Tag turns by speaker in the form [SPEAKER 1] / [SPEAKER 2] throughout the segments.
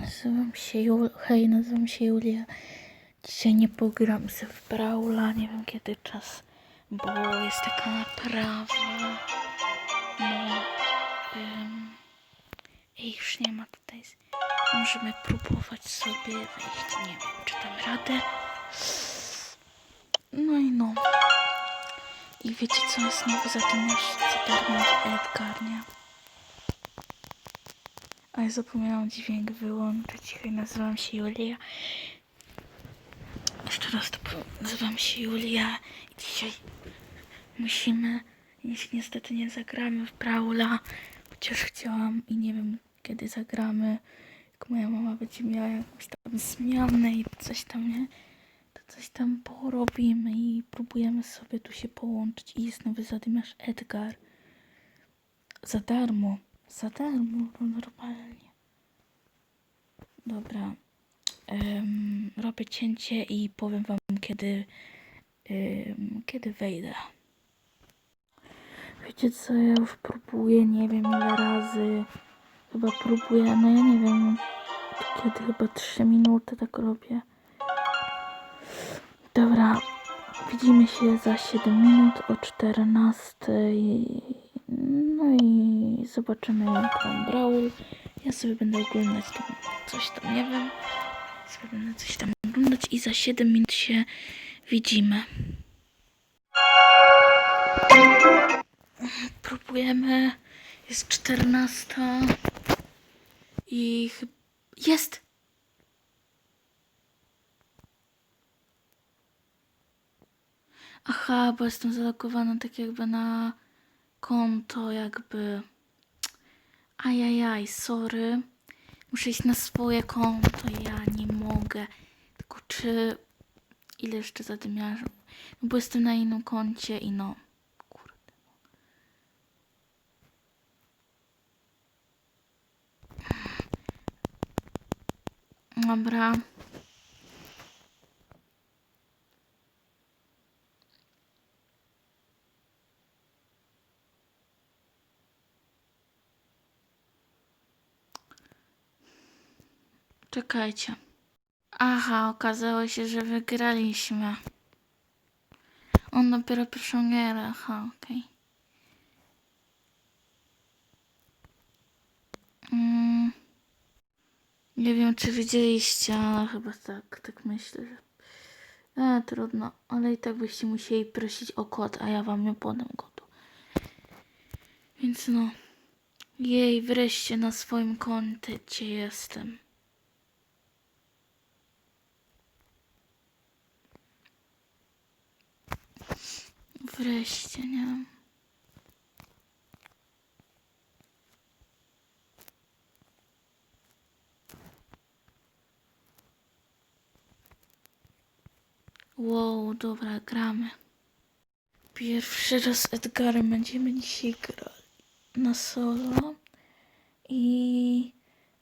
[SPEAKER 1] Nazywam się Jul... Hej, nazywam się Julia. Dzisiaj nie pogram se w Brawla, nie wiem kiedy czas, bo jest taka naprawa. No, ym, i już nie ma tutaj. Możemy próbować sobie wejść, nie wiem, czy dam radę. No i no. I wiecie co jest znowu za ten nasz darmowy Edgar, nie? A ja zapomniałam dźwięk wyłączyć. Nazywam się Julia. Jeszcze raz to powiem. Nazywam się Julia i dzisiaj musimy, jeśli niestety nie zagramy w Brawla, chociaż chciałam i nie wiem kiedy zagramy, jak moja mama będzie miała jakąś tam zmianę i coś tam, nie? To coś tam porobimy i próbujemy sobie tu się połączyć i jest nowy zadymiarz Edgar. Za darmo. Za darmo, no normalnie. Dobra. Em, robię cięcie i powiem wam kiedy, em, kiedy wejdę. Wiecie co, ja już próbuję, nie wiem ile razy. Chyba próbuję, no ja nie wiem kiedy, chyba 3 minuty tak robię. Dobra, widzimy się za 7 minut o 14. No i zobaczymy jak tam Brawl. Ja sobie będę oglądać tam coś tam, nie wiem. Sobie będę coś tam oglądać i za 7 minut się widzimy. Próbujemy. Jest 14. I chyba... Jest! Aha, bo jestem zalogowana tak jakby na konto, jakby. Ajajaj, sorry. Muszę iść na swoje konto, ja nie mogę. Tylko czy. Ile jeszcze zadymiarzy? No bo jestem na innym koncie i no. Kurde. Dobra. Czekajcie. Aha, okazało się, że wygraliśmy. On dopiero pierwszą gierę, aha, okej. Mm. Nie wiem, czy widzieliście, ale chyba tak, tak myślę, że... E, trudno, ale i tak byście musieli prosić o kod, a ja wam nie podam kodu. Więc no... Jej, wreszcie na swoim koncie jestem. Wreszcie, nie? Wow, dobra, gramy. Pierwszy raz Edgarem będziemy dzisiaj grali na solo. I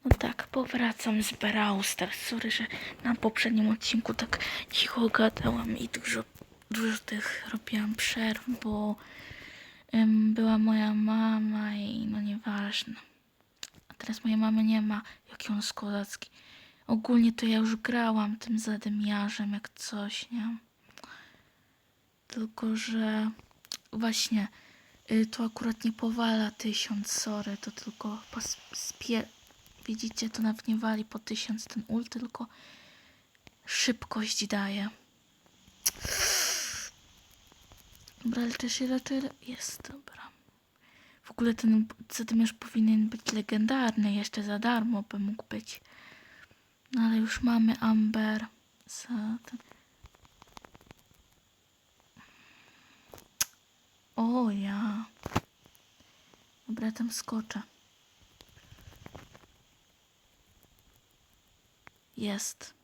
[SPEAKER 1] no tak, powracam z Brawl Stars. Sorry, że na poprzednim odcinku tak cicho gadałam i dużo, dużo tych robiłam przerw, bo była moja mama i no nieważne. A teraz mojej mamy nie ma, jak on z Kozacki. Ogólnie to ja już grałam tym zadymiarzem, jak coś, nie? Tylko, że właśnie y, to akurat nie powala tysiąc, sorry, to tylko spie... Widzicie, to nawet nie wali po tysiąc ten ult, tylko szybkość daje. Dobra, leczę się, leczę, le- jest, dobra. W ogóle ten zadymiarz powinien być legendarny, jeszcze za darmo by mógł być. No ale już mamy Amber za ten... O ja. Dobra, tam skoczę. Jest.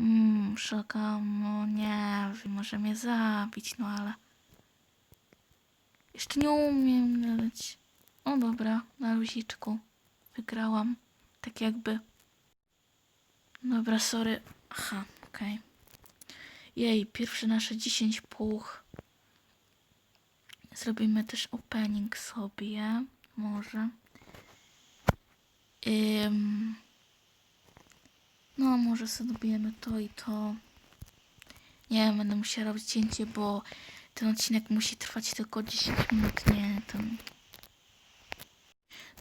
[SPEAKER 1] Mmm, szukam, no nie wiem, może mnie zabić, no ale... Jeszcze nie umiem nawet. O dobra, na luziczku. Wygrałam. Tak jakby. Dobra, sorry. Aha, okej. Jej, pierwsze nasze 10 puch. Zrobimy też opening sobie. Może. Ym, no, może sobie dobijemy to i to. Nie wiem, będę musiała robić cięcie, bo ten odcinek musi trwać tylko 10 minut, nie ten.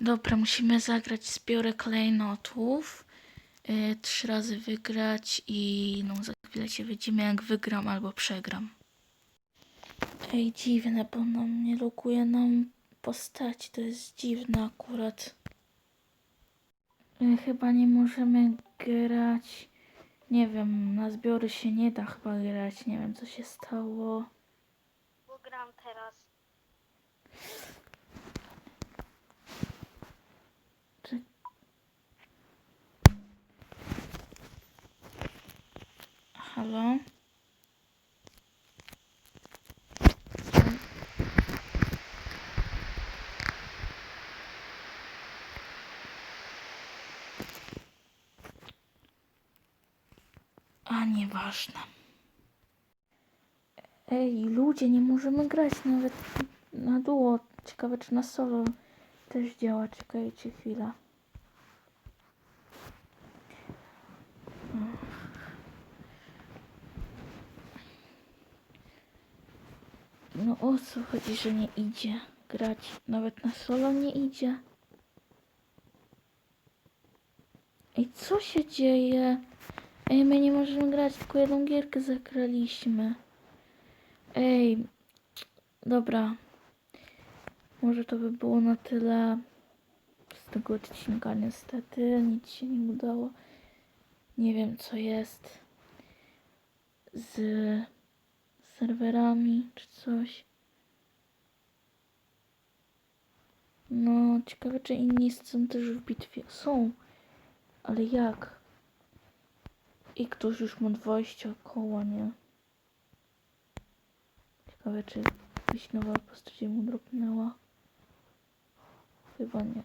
[SPEAKER 1] Dobra, musimy zagrać zbiorę klejnotów. Yy, trzy razy wygrać i no za chwilę się widzimy jak wygram albo przegram. Ej, dziwne, bo nam nie loguje nam postać. To jest dziwne akurat. Yy, chyba nie możemy grać. Nie wiem, na zbiory się nie da chyba grać. Nie wiem co się stało.
[SPEAKER 2] Bo gram teraz.
[SPEAKER 1] Czy... Halo? A nieważne. Ej, ludzie, nie możemy grać nawet na duo. Ciekawe, czy na solo też działa. Czekajcie chwilę. No o co chodzi, że nie idzie grać? Nawet na solo nie idzie. Ej, co się dzieje? Ej, my nie możemy grać, tylko jedną gierkę zagraliśmy. Ej, dobra. Może to by było na tyle z tego odcinka. Niestety nic się nie udało. Nie wiem co jest z serwerami czy coś. No, ciekawe czy inni są też w bitwie. Są, ale jak? I ktoś już ma 20 koła, nie? Ciekawe czy nowa postać mu dropnęła. Chyba nie.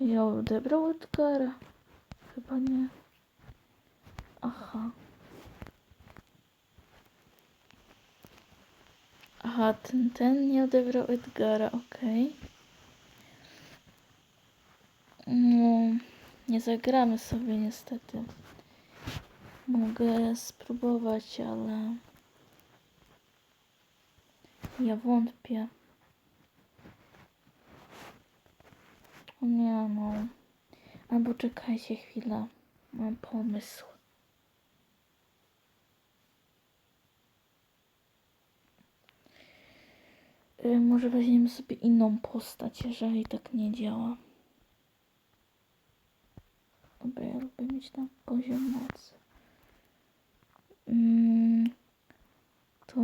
[SPEAKER 1] Ja odebrał Edgara? Chyba nie. Aha. Aha, ten, ten nie odebrał Edgara, okej. No, nie zagramy sobie niestety. Mogę spróbować, ale ja wątpię. O nie no. Albo czekajcie chwilę. Mam pomysł. Y, Może weźmiemy sobie inną postać, jeżeli tak nie działa. Dobra, ja lubię mieć tam poziom mocy. Mm, to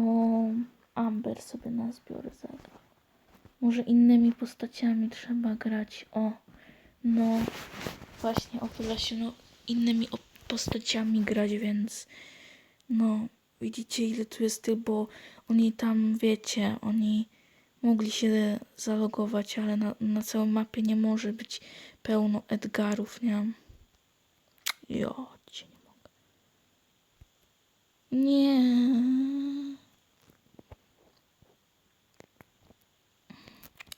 [SPEAKER 1] Amber sobie na zbiory zagra. Może innymi postaciami trzeba grać. O, no właśnie o tyle się no, innymi postaciami grać, więc no widzicie ile tu jest tych, bo oni tam wiecie, oni mogli się zalogować, ale na, na całej mapie nie może być pełno Edgarów, nie? Jo, cię nie mogę. Nie.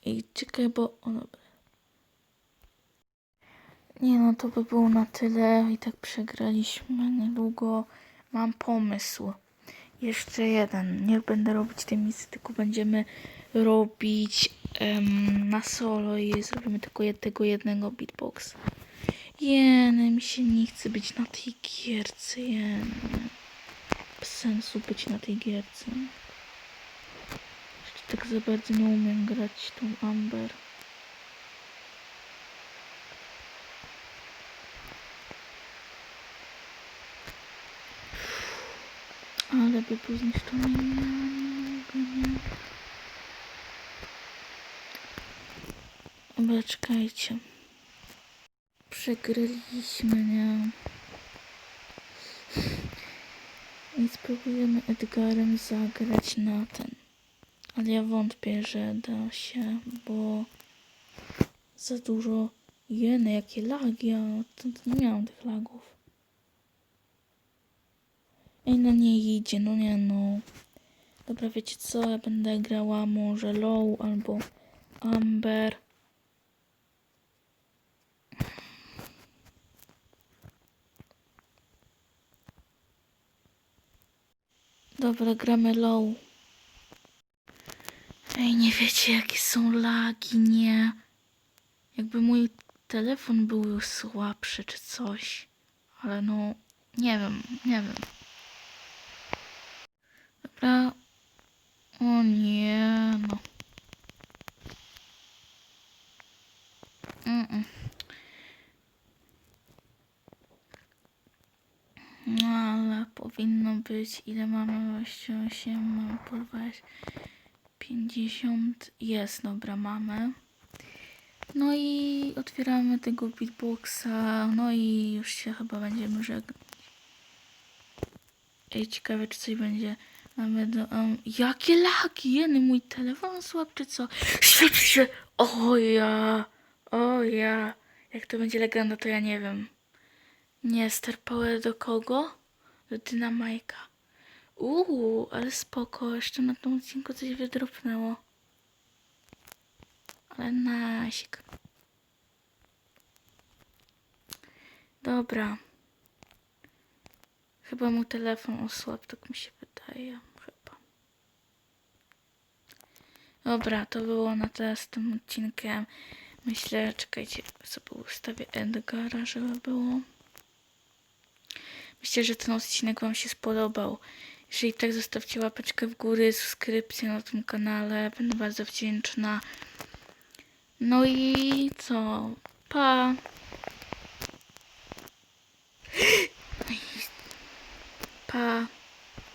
[SPEAKER 1] I czekaj, bo... O, dobra. Nie no, to by było na tyle. I tak przegraliśmy niedługo. Mam pomysł. Jeszcze jeden. Nie będę robić tej misji, tylko będziemy robić em, na solo i zrobimy tylko jednego jednego beatboxa. Jeny, mi się nie chce być na tej gierce, jeny. Bez sensu być na tej gierce. Jeszcze tak za bardzo nie umiem grać tą Amber. Ale by był zniszczony. Nie, nie. Dobra, czekajcie. Przegraliśmy, nie? I spróbujemy Edgarem zagrać na ten. Ale ja wątpię, że da się, bo za dużo jeny, jakie lagi, a to, to nie miałam tych lagów. Ej, no nie idzie, no nie no. Dobra, wiecie co, ja będę grała może Low albo Amber. Dobra, gramy low. Ej, nie wiecie jakie są lagi, nie? Jakby mój telefon był słabszy czy coś. Ale no, nie wiem, nie wiem. Dobra. O nie, no. Mm-mm. No ale być. Ile mamy? 28, mamy po 20, 50. Jest, dobra, mamy. No i otwieramy tego beatboxa. No i już się chyba będziemy żegnać. Ej, ciekawe, czy coś będzie. Mamy do. Um, jakie laki? Jeny, mój telefon słab, czy co? Świat się! O ja! Ja! Jak to będzie legenda, to ja nie wiem. Nie, Star do kogo? Do Dynamajka. Uuu, ale spoko. Jeszcze na tym odcinku coś wydropnęło. Ale nasik. Dobra. Chyba mu telefon osłabł, tak mi się wydaje. Chyba. Dobra, to było na tyle z tym odcinkiem. Myślę, czekajcie, sobie ustawię Edgara, żeby było. Myślę, że ten odcinek Wam się spodobał. Jeżeli tak, zostawcie łapeczkę w górę, subskrypcję na tym kanale. Będę bardzo wdzięczna. No i co? Pa! Pa!